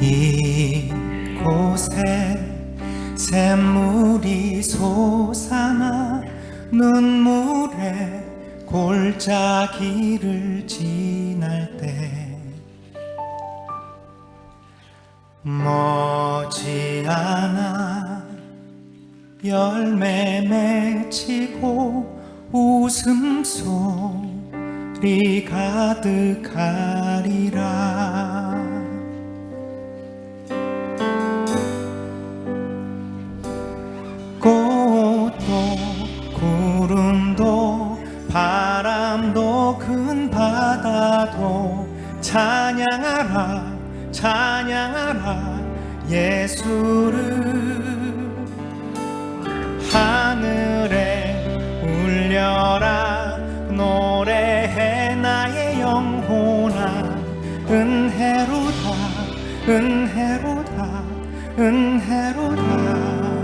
이곳에 샘물이 솟아나 눈물에 골짜기를 지날 때 머지않아 열매 맺히고 웃음소리 가득하리라. 찬양하라 찬양하라 예수를. 하늘에 울려라 노래해 나의 영혼아. 은혜로다 은혜로다 은혜로다.